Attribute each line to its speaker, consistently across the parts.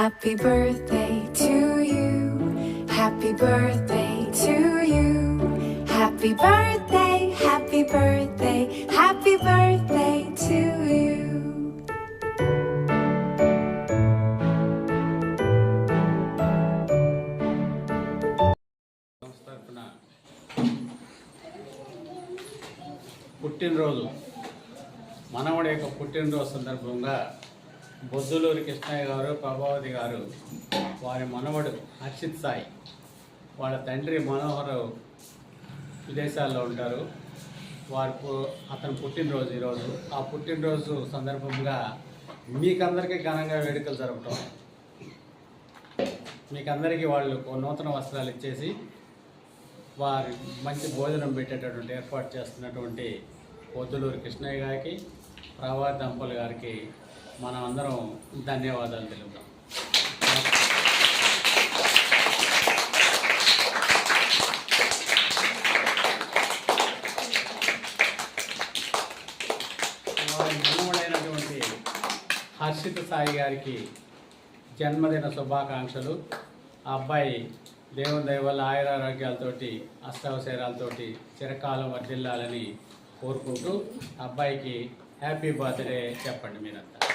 Speaker 1: Happy birthday to you. Happy birthday to you. Happy birthday, happy birthday, happy birthday to you.
Speaker 2: పుట్టినరోజు మనవడి యొక్క పుట్టినరోజు సందర్భంగా బొద్దులూరి కృష్ణయ్య గారు ప్రభావతి గారు వారి మనవడు హర్షిత్ సాయి వాళ్ళ తండ్రి మనోహర్ విదేశాల్లో ఉంటారు. వారి పు- పుట్టినరోజు ఈరోజు. ఆ పుట్టినరోజు సందర్భంగా మీకందరికీ ఘనంగా వేడుకలు జరపడం మీకందరికీ వాళ్ళు నూతన వస్త్రాలు ఇచ్చేసి వారి మంచి భోజనం పెట్టేటటువంటి ఏర్పాటు చేస్తున్నటువంటి పొద్దులూరు కృష్ణయ్య గారికి ప్రభా దంపల్ గారికి మనం అందరం ధన్యవాదాలు తెలుపుతాం. వారి హర్షిత సాయి గారికి జన్మదిన శుభాకాంక్షలు. ఆ అబ్బాయి దేవుని దయవల్ల ఆయురారోగ్యాలతోటి అష్టావశరాలతోటి చిరకాలం వర్ధిల్లాలని కోరుకుంటూ అబ్బాయికి హ్యాపీ బర్త్డే చెప్పండి మీరంతా.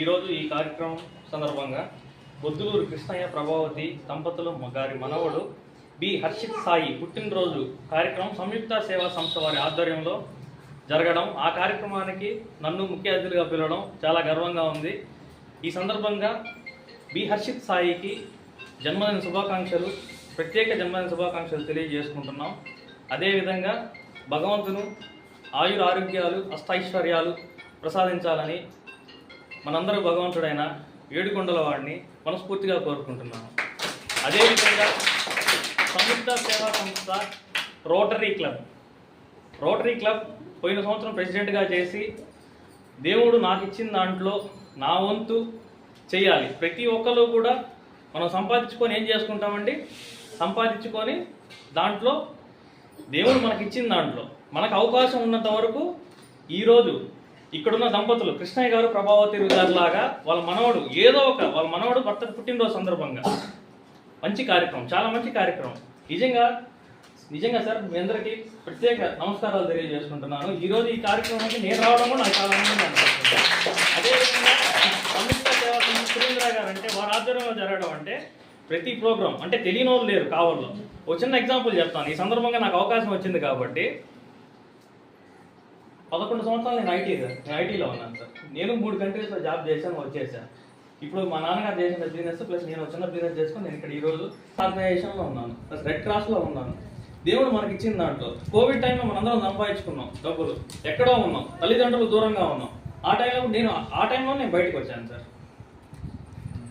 Speaker 3: ఈరోజు ఈ కార్యక్రమం సందర్భంగా బొద్దులూరు కృష్ణయ్య ప్రభావతి దంపతులు గారి మనవడు బి. హర్షిత్ సాయి పుట్టినరోజు కార్యక్రమం సంయుక్త సేవా సంస్థ వారి ఆధ్వర్యంలో జరగడం. ఆ కార్యక్రమానికి నన్ను ముఖ్య అతిథిగా పిలవడం చాలా గర్వంగా ఉంది. ఈ సందర్భంగా బి. హర్షిత్ సాయికి జన్మదిన శుభాకాంక్షలు ప్రత్యేక జన్మదిన శుభాకాంక్షలు తెలియజేసుకుంటున్నాం. అదేవిధంగా భగవంతును ఆయుర ఆరోగ్యాలు అష్టైశ్వర్యాలు ప్రసాదించాలని మనందరూ భగవంతుడైన ఏడుకొండల వాడిని మనస్ఫూర్తిగా కోరుకుంటున్నాను. అదేవిధంగా సంయుక్త సేవా సంస్థ రోటరీ క్లబ్. రోటరీ క్లబ్ పోయిన సంవత్సరం ప్రెసిడెంట్గా చేసి దేవుడు నాకు ఇచ్చిన దాంట్లో నా వంతు చేయాలి. ప్రతి ఒక్కరు కూడా మనం సంపాదించుకొని ఏం చేసుకుంటామండి? సంపాదించుకొని దాంట్లో దేవుడు మనకి ఇచ్చిన దాంట్లో. మనకు అవకాశం ఉన్నంత వరకు ఈరోజు ఇక్కడున్న దంపతులు కృష్ణయ్య గారు ప్రభావతి గారు లాగా వాళ్ళ మనవడు ఏదో ఒక వాళ్ళ మనవడు భర్త పుట్టినరోజు సందర్భంగా. మంచి కార్యక్రమం చాలా మంచి కార్యక్రమం. నిజంగా నిజంగా సార్ మీ అందరికీ ప్రత్యేక నమస్కారాలు తెలియజేసుకుంటున్నాను. ఈరోజు ఈ కార్యక్రమానికి నేను రావడం కూడా నాకు చాలా ఆనందంగా అనిపిస్తుంది. అదేవిధంగా సురేంద్ర గారు అంటే వారి ఆధ్వర్యంలో జరగడం అంటే ప్రతి ప్రోగ్రామ్ అంటే తెలియని వాళ్ళు లేరు కావాలో ఒక చిన్న ఎగ్జాంపుల్ చెప్తాను. ఈ సందర్భంగా నాకు అవకాశం వచ్చింది కాబట్టి పదకొండు సంవత్సరాలు నేను ఐటీ నేను ఐటీలో ఉన్నాను సార్. నేను మూడు కంట్రీస్లో జాబ్ చేశాను వచ్చేసాను ఇప్పుడు మా నాన్నగారు చేసిన బిజినెస్ ప్లస్ నేను చిన్న బిజినెస్ చేసుకుని నేను ఇక్కడ ఈరోజు ఆర్గనైజేషన్లో ఉన్నాను. ప్లస్ రెడ్ క్రాస్లో ఉన్నాను. దేవుడు మనకి ఇచ్చిన దాంట్లో కోవిడ్ టైంలో మనందరం సంపాదించుకున్నాం డబ్బులు. ఎక్కడో ఉన్నాం. తల్లిదండ్రులు దూరంగా ఉన్నాం. ఆ టైంలో నేను ఆ టైంలో నేను బయటకు వచ్చాను సార్.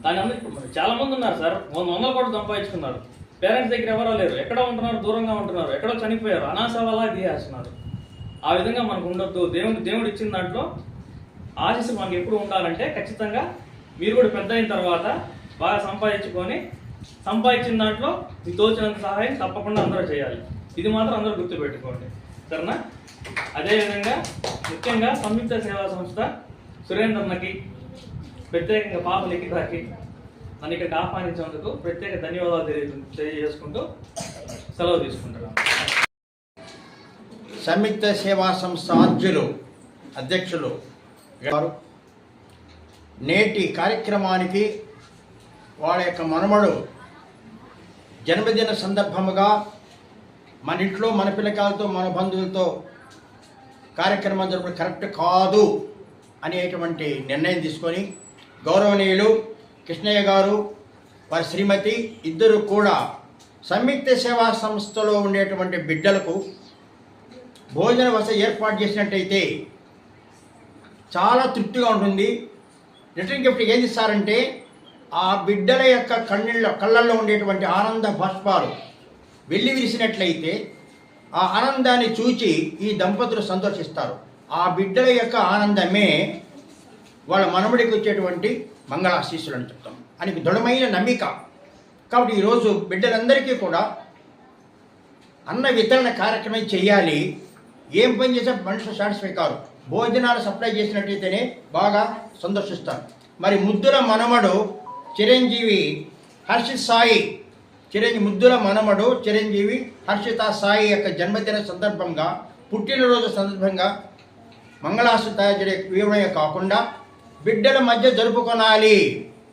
Speaker 3: దాని అందరూ చాలా మంది ఉన్నారు సార్. వంద వందలు కూడా సంపాదించుకున్నారు. పేరెంట్స్ దగ్గర ఎవరో లేరు. ఎక్కడో ఉంటున్నారు దూరంగా ఉంటున్నారు. ఎక్కడో చనిపోయారు. అనాశ వల్ల తీసేస్తున్నారు ఆ విధంగా మనకు ఉండొద్దు. దేవుడు దేవుడు ఇచ్చిన దాంట్లో ఆశీస్సు మనకి ఎప్పుడు ఉండాలంటే ఖచ్చితంగా మీరు కూడా పెద్ద అయిన తర్వాత బాగా సంపాదించుకొని సంపాదించిన దాంట్లో మీ తోచినంత సహాయం తప్పకుండా అందరూ చేయాలి. ఇది మాత్రం అందరూ గుర్తుపెట్టుకోండి. సరేనా? అదేవిధంగా ముఖ్యంగా సంయుక్త సేవా సంస్థ సురేంద్రన్నకి ప్రత్యేకంగా పాప లిఖితాకి నన్ను ఇక్కడికి ఆహ్వానించినందుకు ప్రత్యేక ధన్యవాదాలు తెలియ తెలియజేసుకుంటూ సెలవు తీసుకుంటున్నాను.
Speaker 4: సంయుక్త సేవా సంస్థ అధ్యులు అధ్యక్షులు గారు. నేటి కార్యక్రమానికి వాళ్ళ యొక్క మనమడు జన్మదిన సందర్భముగా మన ఇంట్లో మన పిల్లకాయలతో మన బంధువులతో కార్యక్రమం జరపడం కరెక్ట్ కాదు అనేటువంటి నిర్ణయం తీసుకొని గౌరవనీయులు కృష్ణయ్య గారు వారి శ్రీమతి ఇద్దరు కూడా సంయుక్త సేవా సంస్థలో ఉండేటువంటి బిడ్డలకు భోజన వస ఏర్పాటు చేసినట్టయితే చాలా తృప్తిగా ఉంటుంది. రిటర్న్ గిఫ్ట్ ఏది ఇస్తారంటే ఆ బిడ్డల యొక్క కన్నీళ్ళ కళ్ళల్లో ఉండేటువంటి ఆనంద బాష్పాలు వెళ్ళి విరిసినట్లయితే ఆ ఆనందాన్ని చూచి ఈ దంపతులు సంతోషిస్తారు. ఆ బిడ్డల యొక్క ఆనందమే వాళ్ళ మనముడికి వచ్చేటువంటి మంగళాశీస్సులు అని చెప్తాం. అని దృఢమైన నమ్మిక. కాబట్టి ఈరోజు బిడ్డలందరికీ కూడా అన్న వితరణ కార్యక్రమం చేయాలి. ఏం పని చేసే మనుషులు సాటిస్ఫై కారు. భోజనాలు సప్లై చేసినట్టయితేనే బాగా సంతోషిస్తారు మరి ముద్దుల మనమడు చిరంజీవి హర్షిత్ సాయి. చిరంజీవి ముద్దుల మనమడు చిరంజీవి హర్షిత సాయి యొక్క జన్మదిన సందర్భంగా పుట్టినరోజు సందర్భంగా మంగళాసుతాజుడి వివరణ కాకుండా బిడ్డల మధ్య జరుపుకొనాలి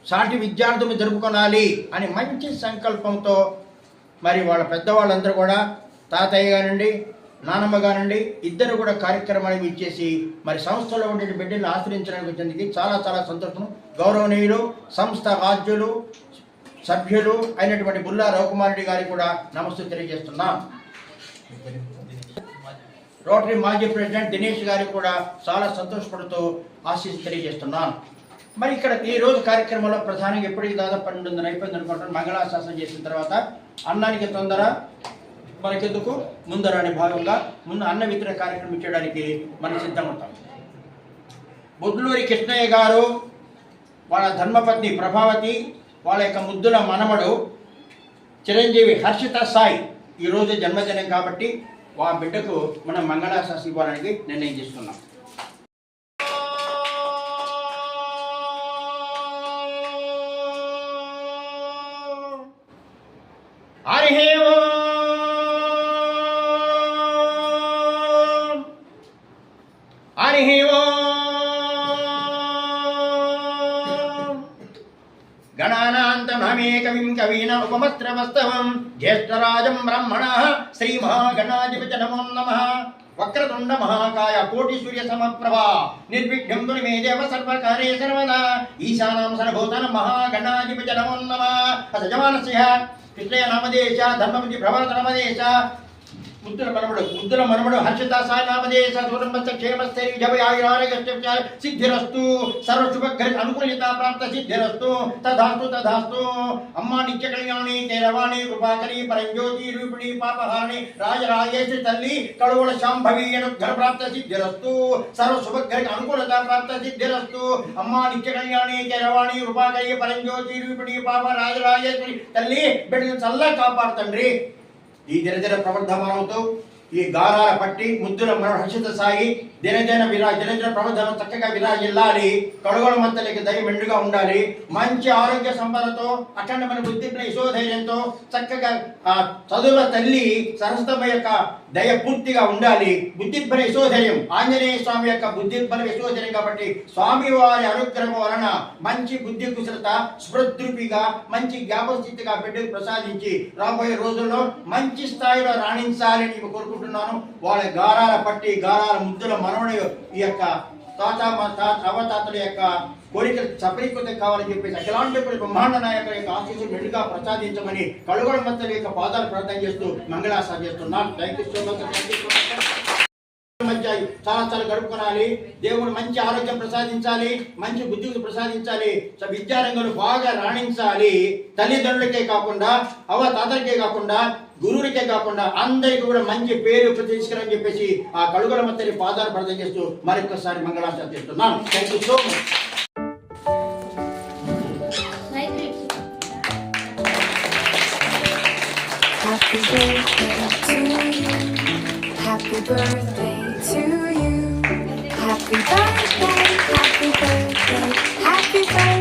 Speaker 4: సాటి విద్యార్థులు జరుపుకొనాలి అని మంచి సంకల్పంతో మరి వాళ్ళ పెద్దవాళ్ళందరూ కూడా తాతయ్య గారండి నానమ్మ గారండి ఇద్దరు కూడా కార్యక్రమానికి ఇచ్చేసి మరి సంస్థలో ఉండే బిడ్డలను ఆశ్రయించడానికి వచ్చినందుకు చాలా చాలా సంతోషం. గౌరవనీయులు సంస్థ రాజ్యులు సభ్యులు అయినటువంటి బుల్లా రవికుమారెడ్డి గారికి కూడా నమస్తే తెలియజేస్తున్నాం. రోటరీ మాజీ ప్రెసిడెంట్ దినేష్ గారికి కూడా చాలా సంతోషపడుతూ ఆశీస్సు తెలియజేస్తున్నాను మరి ఇక్కడ ఈ రోజు కార్యక్రమంలో ప్రధానంగా ఎప్పటికీ దాదాపు పన్నెండున్నర అయిపోయింది అనుకుంటాను మంగళాశాసనం చేసిన తర్వాత అన్నానికి తొందర మనకెందుకు? ముందర అనే భాగంగా ముందు అన్న వితరణ కార్యక్రమం చేయడానికి మనం సిద్ధమవుతాం. బొద్దులూరి కృష్ణయ్య గారు వాళ్ళ ధర్మపత్ని ప్రభావతి వాళ్ళ యొక్క ముద్దుల మనమడు చిరంజీవి హర్షిత సాయి ఈరోజు జన్మదినం కాబట్టి ఆ బిడ్డకు మనం మంగళాశాస ఇవ్వడానికి నిర్ణయం చేస్తున్నాం గణానాంతమేకవిం కవీన ఉపమస్త్రవస్తవం జ్యేష్ఠరాజం బ్రహ్మణ శ్రీమహాగణాధిపతి నమో నమ వక్రతుండ మహాకాయ కోటి సూర్య సమప్రభా. నిర్విఘ్నం కురు మే దేవ సర్వకారే సర్వదా. ఈశానాం సర్వభూతన మహాగణాధిపతి నమో నమ సజమానస్య కృష్ణయ నామదేశ ధర్మపతి ప్రభాత నామదేశ ముద్దుల మనముడు ముద్దుల మనముడు హర్షిత సాయి సూరంబత్త క్షేమస్థైర్య జయ సిద్ధిరస్తు సర్వ అనుకూలిత ప్రాప్త సిద్ధిరస్తు తధాస్తు తధాస్తు అమ్మా నిత్య కళ్యాణి కైరవాణి కృపాకరి పరంజ్యోతి రూపిణి పాపహాని రాజరాజేశ్వరి తల్లి కడువుల శాంభవి అనుగ్రహ ప్రాప్త సిద్ధిరస్తు సర్వశుభగ్ర అనుకూలత ప్రాప్త సిద్ధిరస్తు. అమ్మా నిత్య కళ్యాణి కైరవాణి కృపాకరి పరంజ్యోతి రూపిణి పాప రాజరాజేశ్వరి తల్లి బిడ్డను చల్లగా కాపాడుతండ్రి ఈ దినదిన ప్రవర్ధమానంతో ఈ గారాల పట్టి ముద్దుల మన హర్షిత సాగి దినదిన విరా దినదిన ప్రవర్ధనం చక్కగా విరాజిల్లాలి కడుగోల మంతలకి దయ మెండుగా ఉండాలి. మంచి ఆరోగ్య సంపదతో అఖండమైన బుద్ధిపై యశోధైర్యంతో చక్కగా ఆ చదువుల తల్లి సరస్వతమ్మ యొక్క దయ పూర్తిగా ఉండాలి. బుద్ధిపర యశోధైర్యం. ఆంజనేయ స్వామి యొక్క బుద్ధిపర యశోధైర్యం కాబట్టి స్వామి వారి అనుగ్రహం వలన మంచి బుద్ధి కుశలత స్మృద్రూపిగా మంచి జ్ఞాపస్థితిగా బిడ్డకు ప్రసాదించి రాబోయే రోజుల్లో మంచి స్థాయిలో రాణించాలని కోరుకుంటున్నాను. వాళ్ళ గారాల పట్టి గారాల ముద్దుల మనవడి ఈ యొక్క తాత మా యొక్క కోరిక సఫలీకృతం కావాలని చెప్పేసి అఖిలాంటి బ్రహ్మాండ నాయకుల యొక్క ఆశీస్సులు మెడుగా ప్రసాదించమని కడుగోడ మత్తల యొక్క పాదాలు ప్రార్థన చేస్తూ మంగళాసా చేస్తున్నాను. Thank you so much thank you so much మధ్య చాలా చాలా గడుపుకోవాలి దేవుడు మంచి ఆరోగ్యం ప్రసాదించాలి. మంచి బుద్ధిని ప్రసాదించాలి. విద్యారంగంలో బాగా రాణించాలి. తల్లిదండ్రులకే కాకుండా అవ తాతలకే కాకుండా గురువులకే కాకుండా అందరికీ కూడా మంచి పేరు తీసుకురని చెప్పేసి ఆ కడుగుల మత్తని పాదాలు ప్రార్థన చేస్తూ మరొకసారి మంగళాశాసనం చేస్తున్నాను thank you so much
Speaker 1: Happy birthday to you. Happy birthday to you. Happy birthday, happy birthday, happy birthday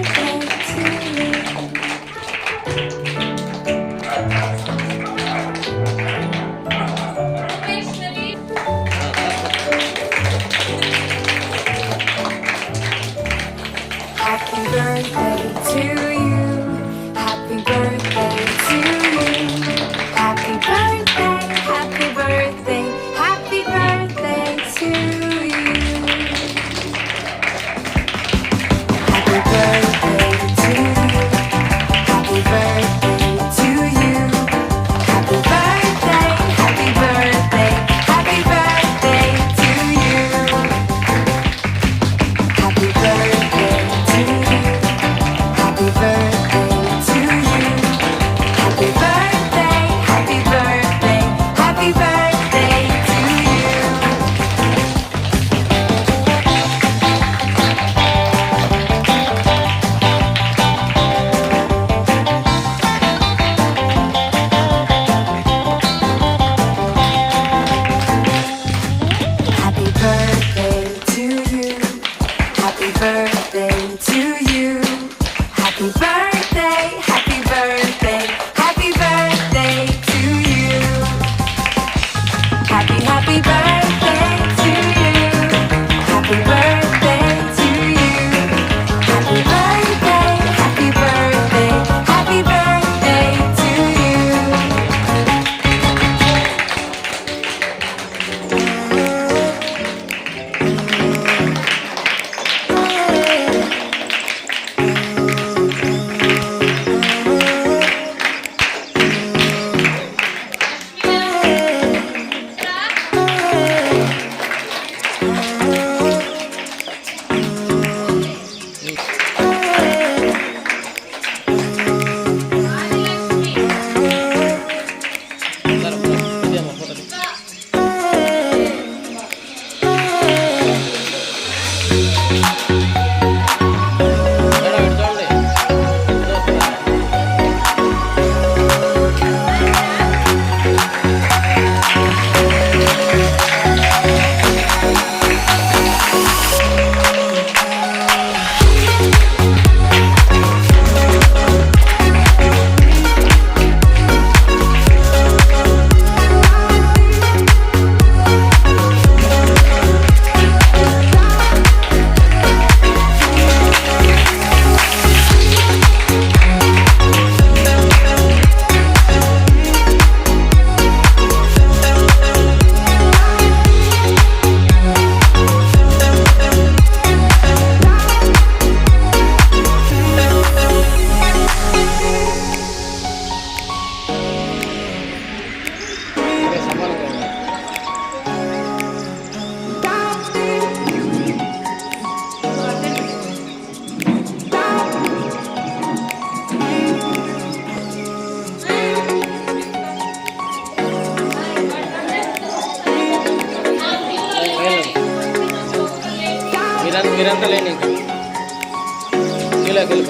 Speaker 1: இறந்தலை நீங்கள். கீழே கீழ்